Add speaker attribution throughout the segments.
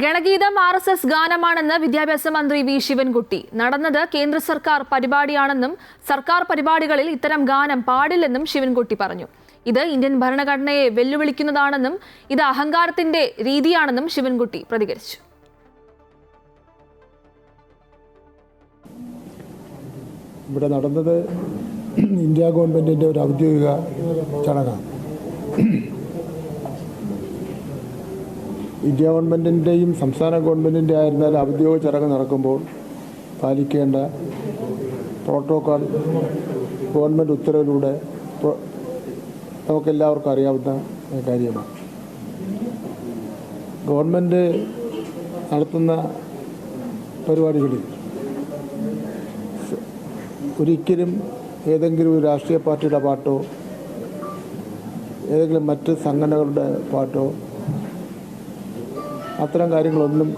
Speaker 1: ഗണഗീതം R S S ഗാനമാണെന്ന് വിദ്യാഭ്യാസ മന്ത്രി വി ശിവൻകുട്ടി. നടന്നത് കേന്ദ്ര സർക്കാർ പരിപാടിയാണെന്നും സർക്കാർ പരിപാടികളിൽ ഇത്തരം ഗാനം പാടില്ലെന്നും ശിവൻകുട്ടി പറഞ്ഞു. ഇത് ഇന്ത്യൻ ഭരണഘടനയെ വെല്ലുവിളിക്കുന്നതാണെന്നും ഇത് അഹങ്കാരത്തിന്റെ രീതിയാണെന്നും ശിവൻകുട്ടി പ്രതികരിച്ചു.
Speaker 2: ഇവിടെ നടന്നത് ഇന്ത്യ ഗവൺമെന്റിന്റെ ഒരു ഔദ്യോഗിക ചടങ്ങാണ്. ഇന്ത്യ ഗവൺമെന്റിന്റെയും സംസ്ഥാന ഗവൺമെന്റിന്റെ ആയിരുന്നാലും ഔദ്യോഗിക ചടങ്ങ് നടക്കുമ്പോൾ പാലിക്കേണ്ട പ്രോട്ടോകോൾ ഗവൺമെന്റ് ഉത്തരവിലൂടെ നമുക്കെല്ലാവർക്കും അറിയാവുന്ന കാര്യമാണ്. ഗവൺമെന്റ് നടത്തുന്ന പരിപാടികളിൽ ഒരിക്കലും ഏതെങ്കിലും ഒരു രാഷ്ട്രീയ പാർട്ടിയുടെ പാട്ടോ ഏതെങ്കിലും മറ്റ് സംഘടനകളുടെ പാട്ടോ അത്തരം കാര്യങ്ങളൊന്നും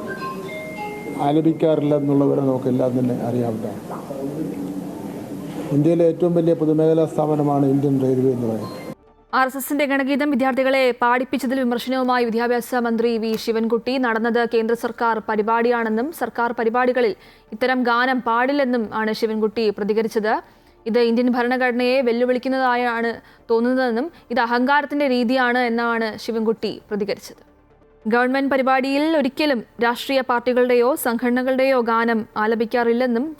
Speaker 2: ആലപിക്കാറില്ല എന്നുള്ളവരെ നമുക്കെല്ലാം തന്നെ അറിയാവുന്നതാണ്. ഇന്ത്യയിലെ ഏറ്റവും വലിയ പൊതുമേഖലാ സ്ഥാപനമാണ് ഇന്ത്യൻ റെയിൽവേ എന്ന് പറയുന്നത്.
Speaker 1: ആർ എസ് എസിന്റെ ഗണഗീതം വിദ്യാർത്ഥികളെ പാടിപ്പിച്ചതിൽ വിമർശനവുമായി വിദ്യാഭ്യാസ മന്ത്രി വി. ശിവൻകുട്ടി നടന്നത് കേന്ദ്ര സർക്കാർ പരിപാടിയാണെന്നും സർക്കാർ പരിപാടികളിൽ ഇത്തരം ഗാനം പാടില്ലെന്നും ആണ് ശിവൻകുട്ടി പ്രതികരിച്ചത്. ഇത് ഇന്ത്യൻ ഭരണഘടനയെ വെല്ലുവിളിക്കുന്നതായാണ് തോന്നുന്നതെന്നും ഇത് അഹങ്കാരത്തിന്റെ രീതിയാണ് എന്നാണ് ശിവൻകുട്ടി പ്രതികരിച്ചത്. ഗവൺമെന്റ് പരിപാടിയിൽ ഒരിക്കലും രാഷ്ട്രീയ പാർട്ടികളുടെയോ സംഘടനകളുടെയോ ഗാനം ആലപിക്കാറില്ലെന്നും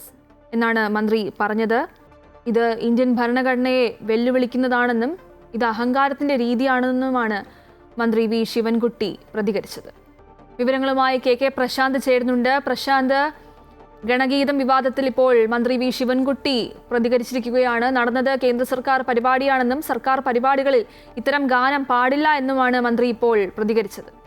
Speaker 1: എന്നാണ് മന്ത്രി പറഞ്ഞത്. ഇത് ഇന്ത്യൻ ഭരണഘടനയെ വെല്ലുവിളിക്കുന്നതാണെന്നും ഇത് അഹങ്കാരത്തിന്റെ രീതിയാണെന്നുമാണ് മന്ത്രി വി. ശിവൻകുട്ടി പ്രതികരിച്ചത്. വിവരങ്ങളുമായി കെ. കെ. പ്രശാന്ത് ചേരുന്നുണ്ട്. പ്രശാന്ത് ഗണഗീതം വിവാദത്തിൽ ഇപ്പോൾ മന്ത്രി വി. ശിവൻകുട്ടി പ്രതികരിച്ചിരിക്കുകയാണ്. നടന്നത് കേന്ദ്ര സർക്കാർ പരിപാടിയാണെന്നും സർക്കാർ പരിപാടികളിൽ ഇത്തരം ഗാനം പാടില്ല എന്നുമാണ് മന്ത്രി ഇപ്പോൾ പ്രതികരിച്ചത്.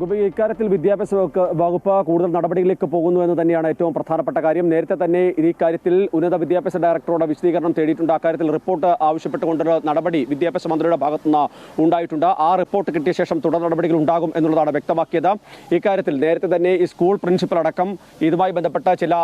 Speaker 3: ഇക്കാര്യത്തിൽ വിദ്യാഭ്യാസ വകുപ്പ് കൂടുതൽ നടപടികളിലേക്ക് പോകുന്നു എന്ന് തന്നെയാണ് ഏറ്റവും പ്രധാനപ്പെട്ട കാര്യം. നേരത്തെ തന്നെ ഈ കാര്യത്തിൽ ഉന്നത വിദ്യാഭ്യാസ ഡയറക്ടറോട് വിശദീകരണം തേടിയിട്ടുണ്ട്. അക്കാര്യത്തിൽ റിപ്പോർട്ട് ആവശ്യപ്പെട്ടുകൊണ്ടൊരു നടപടി വിദ്യാഭ്യാസ മന്ത്രിയുടെ ഭാഗത്തുനിന്ന് ഉണ്ടായിട്ടുണ്ട്. ആ റിപ്പോർട്ട് കിട്ടിയ ശേഷം തുടർ നടപടികൾ ഉണ്ടാകും എന്നുള്ളതാണ് വ്യക്തമാക്കിയത്. ഇക്കാര്യത്തിൽ നേരത്തെ തന്നെ ഈ സ്കൂൾ പ്രിൻസിപ്പൽ അടക്കം ഇതുമായി ബന്ധപ്പെട്ട ചില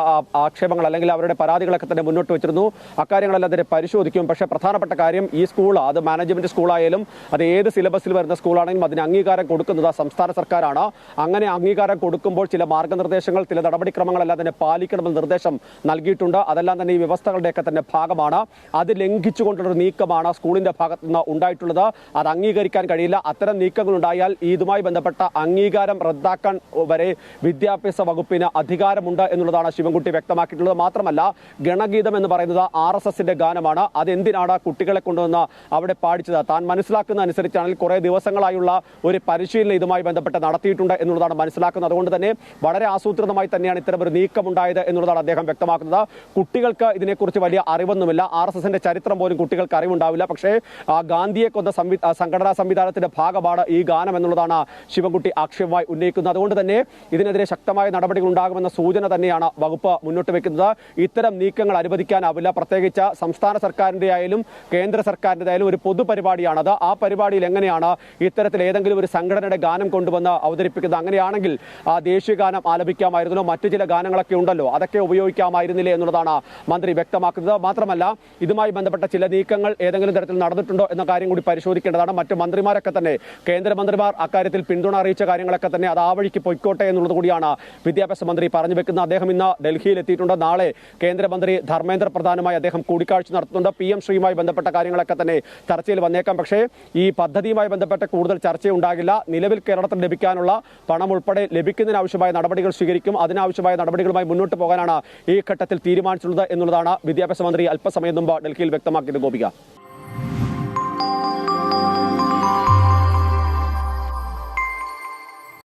Speaker 3: ആക്ഷേപങ്ങൾ അല്ലെങ്കിൽ അവരുടെ പരാതികളൊക്കെ തന്നെ മുന്നോട്ട് വെച്ചിരുന്നു. അക്കാര്യങ്ങളെല്ലാം തന്നെ പരിശോധിക്കും. പക്ഷേ പ്രധാനപ്പെട്ട കാര്യം ഈ സ്കൂൾ അത് മാനേജ്മെന്റ് സ്കൂളായാലും അത് ഏത് സിലബസിൽ വരുന്ന സ്കൂളാണെങ്കിലും അതിന് അംഗീകാരം കൊടുക്കുന്നത് സംസ്ഥാന സർക്കാരാണ്. അങ്ങനെ അംഗീകാരം കൊടുക്കുമ്പോൾ ചില മാർഗനിർദ്ദേശങ്ങൾ ചില നടപടിക്രമങ്ങളെല്ലാം തന്നെ പാലിക്കണമെന്ന് നിർദ്ദേശം നൽകിയിട്ടുണ്ട്. അതെല്ലാം തന്നെ ഈ വ്യവസ്ഥകളുടെയൊക്കെ തന്നെ ഭാഗമാണ്. അത് ലംഘിച്ചുകൊണ്ടുള്ള ഒരു നീക്കമാണ് സ്കൂളിന്റെ ഭാഗത്ത് നിന്ന് ഉണ്ടായിട്ടുള്ളത്. അത് അംഗീകരിക്കാൻ കഴിയില്ല. അത്തരം നീക്കങ്ങൾ ഉണ്ടായാൽ ഇതുമായി ബന്ധപ്പെട്ട അംഗീകാരം റദ്ദാക്കാൻ വരെ വിദ്യാഭ്യാസ വകുപ്പിന് അധികാരമുണ്ട് എന്നുള്ളതാണ് ശിവൻകുട്ടി വ്യക്തമാക്കിയിട്ടുള്ളത്. മാത്രമല്ല ഗണഗീതം എന്ന് പറയുന്നത് ആർ എസ് എസിന്റെ ഗാനമാണ്. അതെന്തിനാണ് കുട്ടികളെ കൊണ്ടുവന്ന് അവിടെ പാടിച്ചത്? താൻ മനസ്സിലാക്കുന്ന അനുസരിച്ചാണെങ്കിൽ കുറേ ദിവസങ്ങളായുള്ള ഒരു പരിശീലനം ഇതുമായി ബന്ധപ്പെട്ട് നടത്തിയിട്ടുണ്ട് എന്നുള്ളതാണ് മനസ്സിലാക്കുന്നത്. അതുകൊണ്ട് തന്നെ വളരെ ആസൂത്രിതമായി തന്നെയാണ് ഇത്തരം ഒരു നീക്കം നീക്കമുണ്ടായത് എന്നുള്ളതാണ് അദ്ദേഹം വ്യക്തമാക്കുന്നത്. കുട്ടികൾക്ക് ഇതിനെക്കുറിച്ച് വലിയ അറിവൊന്നുമില്ല. ആർ എസ് എസിന്റെ ചരിത്രം പോലും കുട്ടികൾക്ക് അറിവുണ്ടാവില്ല. പക്ഷേ ആ, ഗാന്ധിയെ കൊന്ന സംവി സംഘടനാ സംവിധാനത്തിന്റെ ഭാഗമാണ് ഈ ഗാനം എന്നുള്ളതാണ് ശിവൻകുട്ടി ആക്ഷേപമായി ഉന്നയിക്കുന്നത്. അതുകൊണ്ട് തന്നെ ഇതിനെതിരെ ശക്തമായ നടപടികൾ ഉണ്ടാകുമെന്ന സൂചന തന്നെയാണ് വകുപ്പ് മുന്നോട്ട് വെക്കുന്നത്. ഇത്തരം നീക്കങ്ങൾ അനുവദിക്കാനാവില്ല. പ്രത്യേകിച്ച് സംസ്ഥാന സർക്കാരിന്റെ ആയാലും കേന്ദ്ര സർക്കാരിന്റെ ആയാലും ഒരു പൊതുപരിപാടിയാണത്. ആ പരിപാടിയിൽ എങ്ങനെയാണ് ഇത്തരത്തിൽ ഏതെങ്കിലും ഒരു സംഘടനയുടെ ഗാനം കൊണ്ടുവന്ന് അവതരിപ്പിക്കുന്നത്. അങ്ങനെയാണെങ്കിൽ ആ ദേശീയ ഗാനം ആലപിക്കാമായിരുന്നല്ലോ മറ്റു ചില ഗാനങ്ങളൊക്കെ ഉണ്ടല്ലോ അതൊക്കെ ഉപയോഗിക്കാമായിരുന്നില്ലേ എന്നുള്ളതാണ് മന്ത്രി വ്യക്തമാക്കുന്നത്. മാത്രമല്ല ഇതുമായി ബന്ധപ്പെട്ട ചില നീക്കങ്ങൾ ഏതെങ്കിലും തരത്തിൽ നടന്നിട്ടുണ്ടോ എന്ന കാര്യം കൂടി പരിശോധിക്കേണ്ടതാണ്. മറ്റ് മന്ത്രിമാരൊക്കെ തന്നെ കേന്ദ്രമന്ത്രിമാർ അക്കാര്യത്തിൽ പിന്തുണ അറിയിച്ച കാര്യങ്ങളൊക്കെ തന്നെ അത് ആ വഴിക്ക് പൊയ്ക്കോട്ടെ എന്നുള്ളത് കൂടിയാണ് വിദ്യാഭ്യാസ മന്ത്രി പറഞ്ഞു വെക്കുന്നത്. അദ്ദേഹം ഇന്ന് ഡൽഹിയിൽ എത്തിയിട്ടുണ്ട്. നാളെ കേന്ദ്രമന്ത്രി ധർമ്മേന്ദ്ര പ്രധാനുമായി അദ്ദേഹം കൂടിക്കാഴ്ച നടത്തുന്നുണ്ട്. പി എം ശ്രീയുമായി ബന്ധപ്പെട്ട കാര്യങ്ങളൊക്കെ തന്നെ ചർച്ചയിൽ വന്നേക്കാം. പക്ഷേ ഈ പദ്ധതിയുമായി ബന്ധപ്പെട്ട കൂടുതൽ ചർച്ചയുണ്ടാകില്ല. നിലവിൽ കേരളത്തിൽ ലഭിക്കാനുള്ള പണം ഉൾപ്പെടെ ലഭിക്കുന്നതിനാവശ്യമായ നടപടികൾ സ്വീകരിക്കും. അതിനാവശ്യമായ നടപടികളുമായി മുന്നോട്ട് പോകാനാണ് ഈ ഘട്ടത്തിൽ തീരുമാനിച്ചിട്ടുള്ളത് എന്നുള്ളതാണ് വിദ്യാഭ്യാസ മന്ത്രി അല്പസമയം മുമ്പ് ഡൽഹിയിൽ വ്യക്തമാക്കിയത് ഗോപിക.